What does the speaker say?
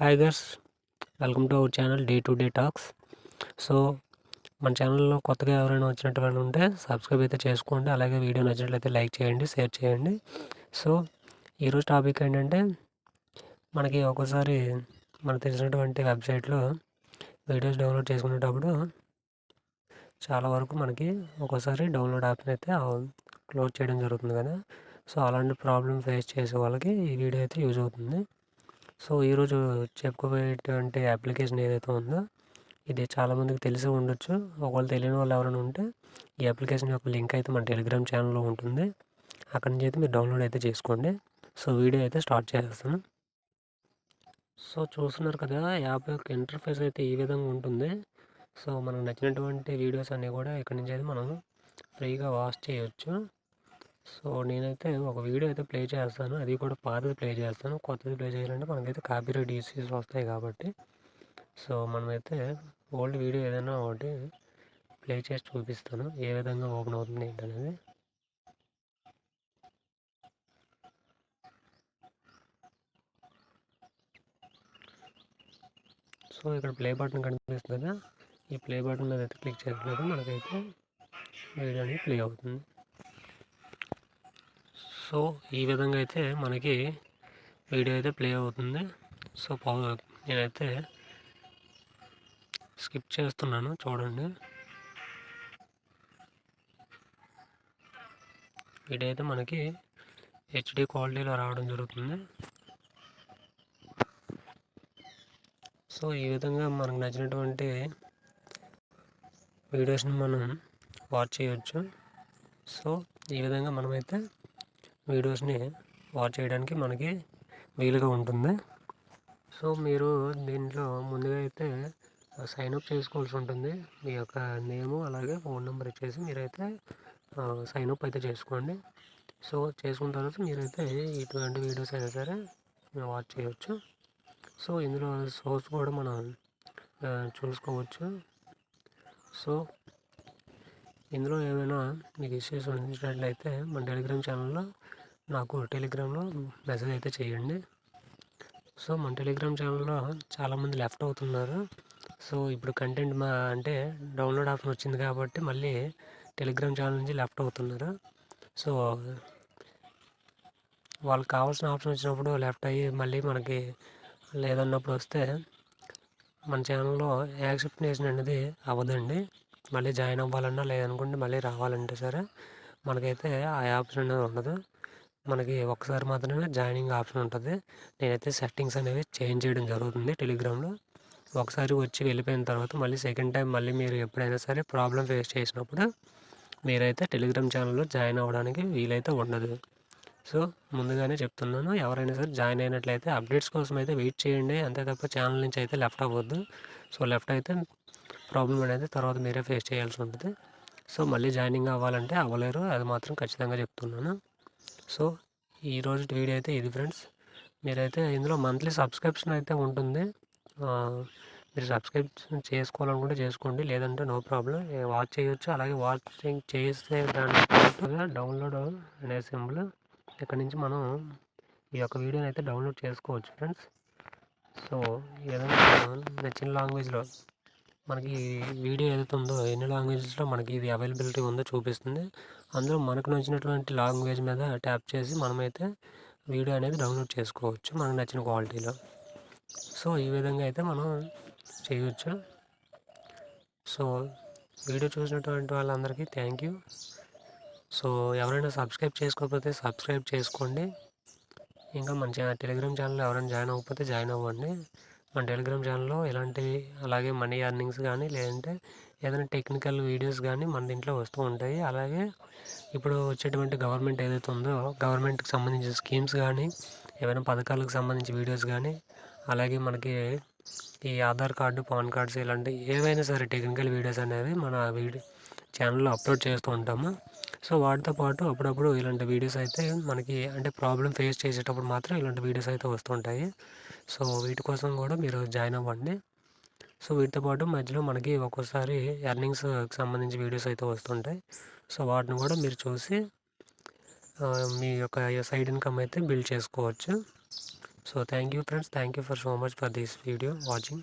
Hi girls welcome to our channel day to day talks so మన ఛానల్లో కొత్తగా ఎవరైనా వచ్చినట్టు ఉంటే సబ్స్క్రైబ్ అయితే చేసుకోండి అలాగే వీడియో నచ్చినట్లయితే లైక్ చేయండి షేర్ చేయండి. సో ఈరోజు టాపిక్ ఏంటంటే మనకి ఒక్కోసారి మనకు తెలిసినటువంటి వెబ్సైట్లో వీడియోస్ డౌన్లోడ్ చేసుకునేటప్పుడు చాలా వరకు మనకి ఒక్కోసారి డౌన్లోడ్ యాప్ని అయితే క్లోజ్ చేయడం జరుగుతుంది కదా. సో అలాంటి ప్రాబ్లమ్ ఫేస్ చేసే వాళ్ళకి ఈ వీడియో అయితే యూజ్ అవుతుంది. సో ఈరోజు చెప్పుకోబోయేటువంటి అప్లికేషన్ ఏదైతే ఉందో ఇది చాలామందికి తెలిసి ఉండొచ్చు. ఒకవేళ తెలియని వాళ్ళు ఎవరైనా ఉంటే ఈ అప్లికేషన్ యొక్క లింక్ అయితే మన టెలిగ్రామ్ ఛానల్లో ఉంటుంది. అక్కడి నుంచి అయితే మీరు డౌన్లోడ్ అయితే చేసుకోండి. సో వీడియో అయితే స్టార్ట్ చేస్తాను సో చూస్తున్నారు కదా యాప్ యొక్క ఇంటర్ఫేస్ అయితే ఈ విధంగా ఉంటుంది. సో మనకు నచ్చినటువంటి వీడియోస్ అన్నీ కూడా ఇక్కడ నుంచి అయితే మనం ఫ్రీగా వాచ్ చేయొచ్చు. సో నేనైతే ఒక వీడియో అయితే ప్లే చేస్తాను. అది కూడా పాతది ప్లే చేస్తాను. కొత్తది ప్లే చేయాలంటే మనకైతే కాపీరైట్ ఇష్యూస్ వస్తాయి కాబట్టి. సో మనమైతే ఓల్డ్ వీడియో ఏదైనా ఒకటి ప్లే చేసి చూపిస్తాను. ఏ విధంగా ఓపెన్ అవుతుంది ఏంటనేది. సో ఇక్కడ ప్లే బటన్ కనిపిస్తుంది కదా. ఈ ప్లే బటన్ మీద అయితే క్లిక్ చేసినట్లయితే మనకైతే వీడియో అనేది ప్లే అవుతుంది. సో ఈ విధంగా అయితే మనకి వీడియో అయితే ప్లే అవుతుంది. సో నేనైతే స్కిప్ చేస్తున్నాను చూడండి. వీడియో అయితే మనకి హెచ్డి క్వాలిటీలో రావడం జరుగుతుంది. సో ఈ విధంగా మనకు నచ్చినటువంటి వీడియోస్ని మనం వాచ్ చేయవచ్చు సో ఈ విధంగా మనమైతే వీడియోస్ని వాచ్ చేయడానికి మనకి వీలుగా ఉంటుంది. సో మీరు దీంట్లో ముందుగా అయితే సైన్ అప్ చేసుకోవాల్సి ఉంటుంది. మీ యొక్క నేము అలాగే ఫోన్ నెంబర్ ఇచ్చేసి మీరైతే సైన్ అప్ అయితే చేసుకోండి. సో చేసుకున్న తర్వాత మీరైతే ఇటువంటి వీడియోస్ అయినా సరే వాచ్ చేయవచ్చు సో ఇందులో సోర్స్ కూడా మనం చూసుకోవచ్చు. సో ఇందులో ఏమైనా మీకు ఇష్యూస్ ఉంచినట్లయితే మన టెలిగ్రామ్ ఛానల్లో నాకు టెలిగ్రామ్లో మెసేజ్ అయితే చేయండి. సో మన టెలిగ్రామ్ ఛానల్లో చాలామంది లెఫ్ట్ అవుతున్నారు. సో ఇప్పుడు కంటెంట్ మా అంటే డౌన్లోడ్ ఆప్షన్ వచ్చింది కాబట్టి మళ్ళీ టెలిగ్రామ్ ఛానల్ నుంచి లెఫ్ట్ అవుతున్నారు. సో వాళ్ళకి కావాల్సిన ఆప్షన్ వచ్చినప్పుడు లెఫ్ట్ అయ్యి మళ్ళీ మనకి లేదన్నప్పుడు వస్తే మన ఛానల్లో యాక్సెప్టేషన్ అనేది అవ్వదండి. మళ్ళీ జాయిన్ అవ్వాలన్నా లేదనుకుంటే మళ్ళీ రావాలంటే సరే మనకైతే ఆ ఆప్షన్ అనేది ఉండదు. మనకి ఒకసారి మాత్రమే జాయినింగ్ ఆప్షన్ ఉంటుంది. నేనైతే సెట్టింగ్స్ అనేవి చేంజ్ చేయడం జరుగుతుంది టెలిగ్రామ్లో. ఒకసారి వచ్చి వెళ్ళిపోయిన తర్వాత మళ్ళీ సెకండ్ టైం మళ్ళీ మీరు ఎప్పుడైనా సరే ప్రాబ్లం ఫేస్ చేసినప్పుడు మీరైతే టెలిగ్రామ్ ఛానల్లో జాయిన్ అవ్వడానికి వీలైతే ఉండదు. సో ముందుగానే చెప్తున్నాను ఎవరైనా సరే జాయిన్ అయినట్లయితే అప్డేట్స్ కోసం అయితే వెయిట్ చేయండి. అంతే తప్ప ఛానల్ నుంచి అయితే లెఫ్ట్ అవ్వద్దు. సో లెఫ్ట్ అయితే ప్రాబ్లం అనేది తర్వాత మీరే ఫేస్ చేయాల్సి ఉంటుంది. సో మళ్ళీ జాయినింగ్ అవ్వాలంటే అవ్వలేరు అది మాత్రం ఖచ్చితంగా చెప్తున్నాను. సో ఈరోజు వీడియో అయితే ఇది ఫ్రెండ్స్ మీరైతే ఇందులో మంత్లీ సబ్స్క్రిప్షన్ అయితే ఉంటుంది మీరు సబ్స్క్రైబ్ చేసుకోవాలనుకుంటే చేసుకోండి లేదంటే నో ప్రాబ్లం వాచ్ చేయొచ్చు అలాగే వాచింగ్ చేస్తే దాని డౌన్లోడ్ అనే సింబల్ ఇక్కడ నుంచి మనం ఈ యొక్క వీడియోని అయితే డౌన్లోడ్ చేసుకోవచ్చు ఫ్రెండ్స్ సో ఏదైనా నచ్చిన లాంగ్వేజ్లో మనకి వీడియో ఏదైతే ఉందో ఎన్ని లాంగ్వేజెస్లో మనకి ఇది అవైలబిలిటీ ఉందో చూపిస్తుంది. అందులో మనకు నచ్చినటువంటి లాంగ్వేజ్ మీద ట్యాప్ చేసి మనమైతే వీడియో అనేది డౌన్లోడ్ చేసుకోవచ్చు మనకు నచ్చిన క్వాలిటీలో. సో ఈ విధంగా అయితే మనం చేయవచ్చు సో వీడియో చూసినటువంటి వాళ్ళందరికీ థ్యాంక్ యూ. సో ఎవరైనా సబ్స్క్రైబ్ చేసుకోకపోతే సబ్స్క్రైబ్ చేసుకోండి. ఇంకా మన టెలిగ్రామ్ ఛానల్ ఎవరైనా జాయిన్ అవ్వకపోతే జాయిన్ అవ్వండి. మన టెలిగ్రామ్ ఛానల్లో ఇలాంటి అలాగే మనీ ఎర్నింగ్స్ కానీ లేదంటే ఏదైనా టెక్నికల్ వీడియోస్ కానీ మన దీంట్లో వస్తూ ఉంటాయి. అలాగే ఇప్పుడు వచ్చేటువంటి గవర్నమెంట్ ఏదైతే ఉందో గవర్నమెంట్కి సంబంధించిన స్కీమ్స్ కానీ ఏమైనా పథకాలకు సంబంధించి వీడియోస్ కానీ అలాగే మనకి ఈ ఆధార్ కార్డు పాన్ కార్డ్స్ ఇలాంటి ఏవైనా సరే టెక్నికల్ వీడియోస్ అనేవి మన వీడియో ఛానల్లో అప్లోడ్ చేస్తూ ఉంటాము. సో వాటితో పాటు అప్పుడప్పుడు ఇలాంటి వీడియోస్ అయితే మనకి అంటే ప్రాబ్లం ఫేస్ చేసేటప్పుడు మాత్రం ఇలాంటి వీడియోస్ అయితే వస్తుంటాయి. సో వీటి కోసం కూడా మీరు జాయిన్ అవ్వండి. సో వీటితో పాటు మధ్యలో మనకి ఒక్కోసారి ఎర్నింగ్స్కి సంబంధించి వీడియోస్ అయితే వస్తుంటాయి. సో వాటిని కూడా మీరు చూసి మీ యొక్క సైడ్ ఇన్కమ్ అయితే బిల్డ్ చేసుకోవచ్చు. So thank you friends thank you for so much for this video watching